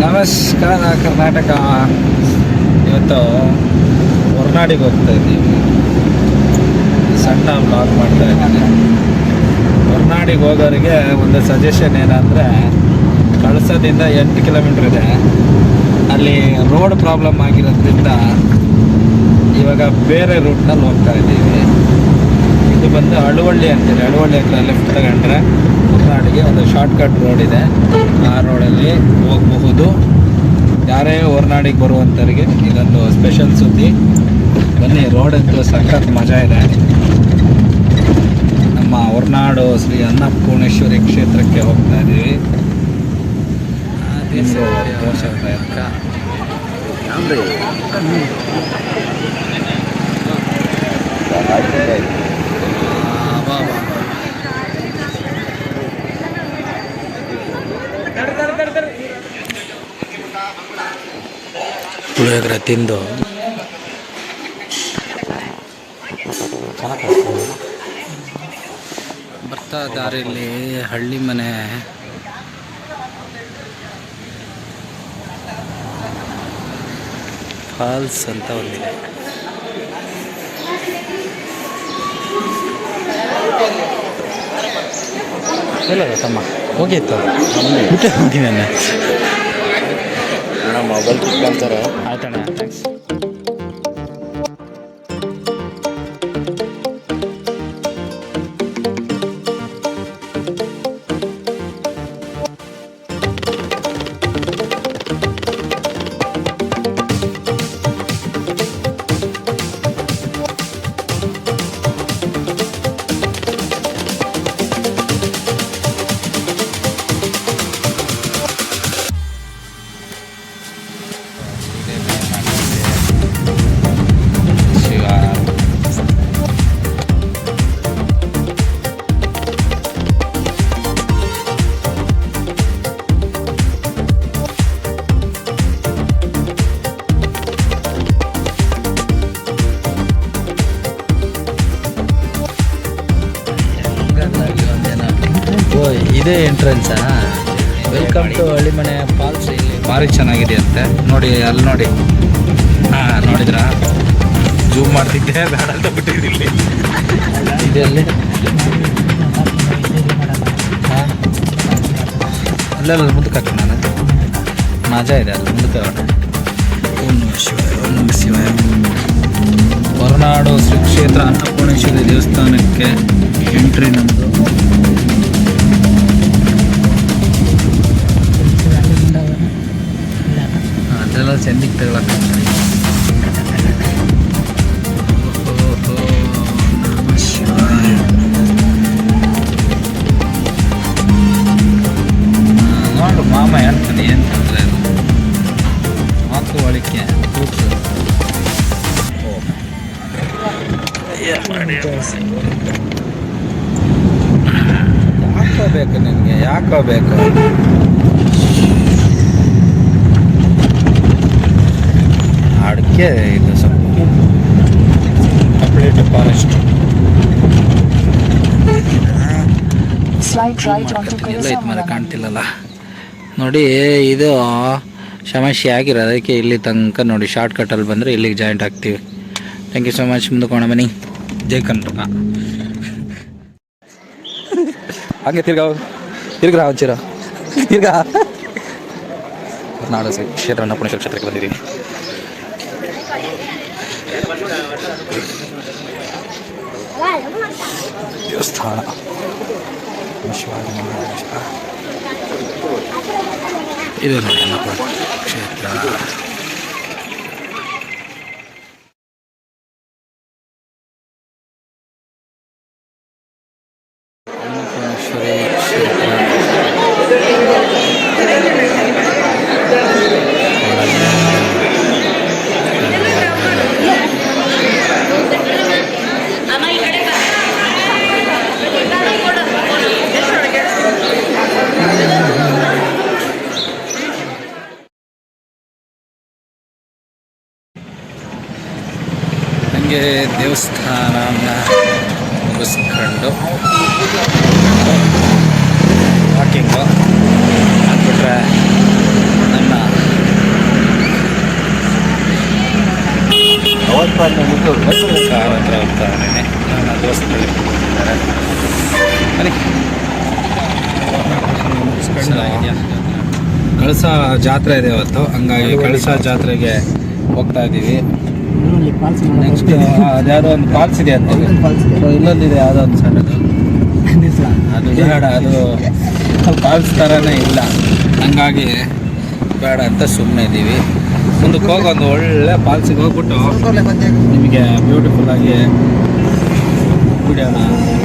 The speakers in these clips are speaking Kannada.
ನಮಸ್ಕಾರ ಕರ್ನಾಟಕ. ಇವತ್ತು ಹೊರನಾಡಿಗೆ ಹೋಗ್ತಾ ಇದ್ದೀವಿ. ಸಣ್ಣ ಬ್ಲಾಗ್ ಮಾಡ್ತಾ ಇದ್ದೀನಿ. ಹೊರನಾಡಿಗೆ ಹೋಗೋರಿಗೆ ಒಂದು ಸಜೆಷನ್ ಏನಂದರೆ, ಕಳಸದಿಂದ ಎಂಟು ಕಿಲೋಮೀಟ್ರ್ ಇದೆ. ಅಲ್ಲಿ ರೋಡ್ ಪ್ರಾಬ್ಲಮ್ ಆಗಿರೋದ್ರಿಂದ ಇವಾಗ ಬೇರೆ ರೂಟ್ನಲ್ಲಿ ಹೋಗ್ತಾ ಇದ್ದೀವಿ. ಇದು ಬಂದು ಅಳುವಳ್ಳಿ ಅಂತೇಳಿ. ಅಳುವಳ್ಳಿ ಹತ್ರ ಲೆಫ್ಟ್ ತಗೊಂಡ್ರೆ ಒಂದು ಶಾರ್ಟ್ ಕಟ್ ರೋಡ್ ಇದೆ. ಆ ರೋಡಲ್ಲಿ ಹೋಗಬಹುದು. ಯಾರೇ ಹೊರನಾಡಿಗೆ ಬರುವಂಥವ್ರಿಗೆ ಇದೊಂದು ಸ್ಪೆಷಲ್ ಸುದ್ದಿ. ಬನ್ನಿ ರೋಡ್ ಅಂತೂ ಸಖತ್ ಮಜಾ ಇದೆ. ನಮ್ಮ ಹೊರನಾಡು ಶ್ರೀ ಅನ್ನಪೂರ್ಣೇಶ್ವರಿ ಕ್ಷೇತ್ರಕ್ಕೆ ಹೋಗ್ತಾ ಇದ್ದೀವಿ ನಿಮ್ದು ಪುಳಿಯೋಗರೆ ತಿಂದು. ಬರ್ತಾ ದಾರಿಯಲ್ಲಿ ಹಳ್ಳಿ ಮನೆ. ಫಾಲ್ಸ್ ಅಂತ ಒಂದಿದೆ. ಇಲ್ಲ ತಮ್ಮ, ಹೋಗಿತ್ತು. ಬಿಟ್ಟೆ ಹೋಗಿ ನನ್ನ ಮೊಬೈಲ್ ಕಿತ್ಕೊಂತಾರೆ ಆಯ್ತಣ್ಣ ಥ್ಯಾಂಕ್ಸ್ ಇದೇ ಎಂಟ್ರೆನ್ಸಾ ವೆಲ್ಕಮ್ ಟು ಹಳ್ಳಿಮನೆ ಫಾಲ್ಸ್ ಇಲ್ಲಿ. ಭಾರಿ ಚೆನ್ನಾಗಿದೆ ಅಂತೆ. ನೋಡಿ, ಅಲ್ಲಿ ನೋಡಿ. ಹಾಂ, ನೋಡಿದ್ರಾ? ಜೂಮ್ ಮಾಡ್ತಿದ್ದೆ, ಬೇಡ ಅಂತ ಬಿಟ್ಟಿದ್ದಿಲ್ಲಿ ಇದೆ ಅಲ್ಲಿ. ಹಾಂ. ಅಲ್ಲೆಲ್ಲ ಮುಂದಕ್ಕೆ ಹಾಕಿ ನಾನು. ಮಜಾ ಇದೆ ಅಲ್ಲಿ, ಮುಂದಕ್ಕೆ ಶಿವಾಯ ಹೊರನಾಡು ಶ್ರೀ ಕ್ಷೇತ್ರ ಅನ್ನಪೂರ್ಣೇಶ್ವರಿ ದೇವಸ್ಥಾನಕ್ಕೆ ಎಂಟ್ರಿ ನಮ್ಮದು ಅದೆಲ್ಲ ಚೆಂದಿಗೆ ತಗೊಳಕ್ಕೆ ನೋಡು ಮಾಮ ಹೇಳ್ತಾನೆ ಏನು ತೊಂದರೆ ಇಲ್ಲ ಹಾಕುವಳಿಕೆ ಕೂತು ಯಾಕೋ ಬೇಕು ನಿನಗೆ ಯಾಕೋ ಬೇಕು ಅಡಿಕೆ ಇದು ಸ್ವಲ್ಪ ಕಂಪ್ಲೀಟ್ ಫಾರೆಸ್ಟ್ ಮರ ಕಾಣ್ತಿಲ್ಲಲ್ಲ. ನೋಡಿ ಇದು ಸಮಸ್ಯೆ ಆಗಿರೋ ಅದಕ್ಕೆ ಇಲ್ಲಿ ತನಕ ನೋಡಿ ಶಾರ್ಟ್ ಕಟ್ಟಲ್ಲಿ ಬಂದರೆ ಇಲ್ಲಿಗೆ ಜಾಯಿಂಟ್ ಆಗ್ತೀವಿ ಥ್ಯಾಂಕ್ ಯು ಸೊ ಮಚ್ ಮುಂದಕ್ಕೆ ಹೋಗೋಣ ಬನ್ನಿ. ಜೈ ಕನ್ನಡ. ಹಂಗೆ ತಿರ್ಗಾ ತಿರ್ಗ್ರಾ ಒಂಚೂರು. ತಿರ್ಗಾ. ನಾಡು ಶ್ರೀ ಕ್ಷೇತ್ರ ಅನ್ನಪೂರ್ಣೇಶ್ವರ ಕ್ಷೇತ್ರಕ್ಕೆ ಬಂದಿದ್ದೀನಿ. ದೇವಸ್ಥಾನ ಶಿವಾಜಿ ಮಹಾರಾಜ ಇದು ನೋಡಿ ಅನ್ನಪೂರ್ಣ ಕ್ಷೇತ್ರ ಅನ್ನಪೂರ್ಣೇಶ್ವರಿ ಕ್ಷೇತ್ರ ದೇವಸ್ಥಾನ ಮುಗಿಸ್ಕೊಂಡು ವಾಕಿಂಗು ಹಾಕ್ಬಿಟ್ರೆ ನನ್ನ ಕಾರ್ ಹತ್ರ ಹೋಗ್ತಾ ನನ್ನ ದೋಸ್ತಗಳಿಗೆ ಕಳಸ ಜಾತ್ರೆ ಇದೆ ಇವತ್ತು. ಹಂಗಾಗಿ ಕಳಸ ಜಾತ್ರೆಗೆ ಹೋಗ್ತಾ ಇದ್ದೀವಿ. ನೆಕ್ಸ್ಟ್ ಅದ್ಯಾವುದೋ ಒಂದು ಫಾಲ್ಸ್ ಇದೆ ಅಂತ. ಇಲ್ಲೊಂದಿದೆ ಯಾವುದೋ ಒಂದು ಸಣ್ಣದು ಅದು ಬೇಡ ಅದು ಫಾಲ್ಸ್ ಥರನೇ ಇಲ್ಲ. ಹಂಗಾಗಿ ಬೇಡ ಅಂತ ಸುಮ್ಮನೆ ಇದ್ದೀವಿ ಮುಂದಕ್ಕೆ ಹೋಗಿ ಒಂದು ಒಳ್ಳೆ ಫಾಲ್ಸಿಗೆ ಹೋಗ್ಬಿಟ್ಟು ನಿಮಗೆ ಬ್ಯೂಟಿಫುಲ್ ಆಗಿ ವಿಡಿಯೋನ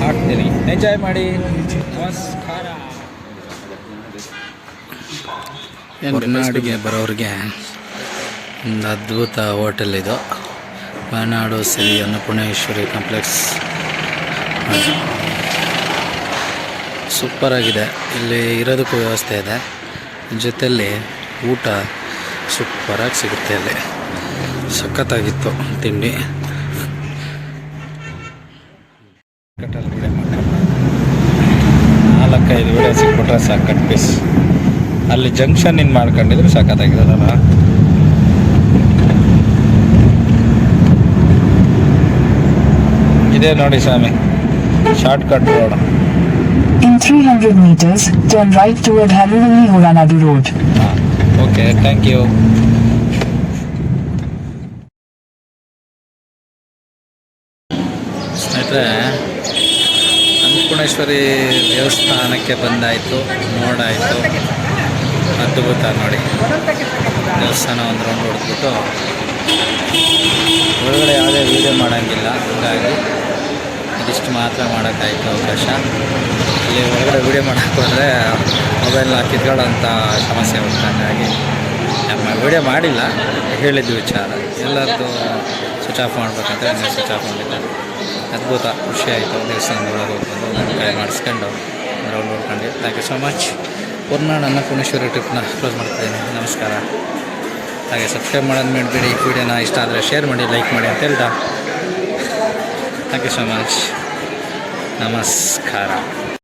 ಹಾಕ್ತೀನಿ. ಎಂಜಾಯ್ ಮಾಡಿ. ನಮಸ್ಕಾರ. ಹೊರನಾಡಿಗೆ ಬರೋರಿಗೆ ಒಂದು ಅದ್ಭುತ ಹೋಟೆಲ್ ಇದು. ಮಲೆನಾಡು ಶ್ರೀ ಅನ್ನಪೂರ್ಣೇಶ್ವರಿ ಕಾಂಪ್ಲೆಕ್ಸ್ ಸೂಪರ್ ಆಗಿದೆ. ಇಲ್ಲಿ ಇರೋದಕ್ಕೂ ವ್ಯವಸ್ಥೆ ಇದೆ. ಜೊತೆಯಲ್ಲಿ ಊಟ ಸೂಪರಾಗಿ ಸಿಗುತ್ತೆ ಅಲ್ಲಿ. ಸಖತ್ತಾಗಿತ್ತು ತಿಂಡಿ. ನಾಲ್ಕೈದು ವಿಡಿಯೋ ಸಿಕ್ಬಿಟ್ರೆ ಸಾಕು ಕಟ್ ಪೀಸ್ ಅಲ್ಲಿ ಜಂಕ್ಷನ್ ಇನ್ ಮಾಡ್ಕೊಂಡಿದ್ರು ಸಖತ್ತಾಗಿರೋದಲ್ಲ ಇದೇ ನೋಡಿ ಸ್ವಾಮಿ. Short cut road In 300 meters, turn right toward Harurani Horanadu Road. Road okay thank you ಸ್ನೇಹಿತರೆ ಅನ್ನಪೂರ್ಣೇಶ್ವರಿ ದೇವಸ್ಥಾನಕ್ಕೆ ಬಂದಾಯಿತು ನೋಡಾಯಿತು. ಅದ್ಭುತ ನೋಡಿ. ದೇವಸ್ಥಾನ ಒಂದು ರೌಂಡ್ ಹೊಡೆದ್ಬಿಟ್ಟು ಒಳಗಡೆ ಯಾವುದೇ ವೀಡಿಯೋ ಮಾಡೋಂಗಿಲ್ಲ ಹಂಗಾಗಿ. ಇದಿಷ್ಟು ಮಾತ್ರ ಮಾಡೋಕ್ಕಾಯ್ತು ಅವಕಾಶ. ಇಲ್ಲಿ ಒಳಗಡೆ ವೀಡಿಯೋ ಮಾಡೋಕ್ಕೆ ಹೋದರೆ ಮೊಬೈಲ್ನ ಕಿತ್ಕೊಳ್ಳೋಂಥ ಸಮಸ್ಯೆ ಉಂಟು. ಹಾಗಾಗಿ ನಮ್ಮ ವೀಡಿಯೋ ಮಾಡಿಲ್ಲ, ಹೇಳಿದ್ದು ವಿಚಾರ. ಎಲ್ಲರದ್ದು ಸ್ವಿಚ್ ಆಫ್ ಮಾಡಬೇಕಂತ ನೀವು ಸ್ವಿಚ್ ಆಫ್ ಮಾಡಿದ್ದೆ ಅದ್ಭುತ ಖುಷಿ ಆಯಿತು. ದೇವಸ್ಥಾನದ ಒಳಗೆ ಹೋಗ್ಬೋದು ನನ್ನ ಕೈ ಮಾಡಿಸ್ಕೊಂಡು ರೌಂಡ್ ನೋಡ್ಕೊಂಡು ಥ್ಯಾಂಕ್ ಯು ಸೊ ಮಚ್ ಪೂರ್ಣ ನನ್ನ ಪುಣೇಶ್ವರಿ ಟ್ರಿಪ್ನ ಕ್ಲೋಸ್ ಮಾಡ್ತಿದ್ದೀನಿ. ನಮಸ್ಕಾರ. ಹಾಗೆ ಸಬ್ಸ್ಕ್ರೈಬ್ ಮಾಡೋದು ಮಾಡಬೇಡಿ ವಿಡಿಯೋನ ಇಷ್ಟ ಆದರೆ ಶೇರ್ ಮಾಡಿ ಲೈಕ್ ಮಾಡಿ ಅಂತ ಹೇಳ್ತಾ ಥ್ಯಾಂಕ್ ಯು ಸೊ ಮಚ್ ನಮಸ್ಕಾರ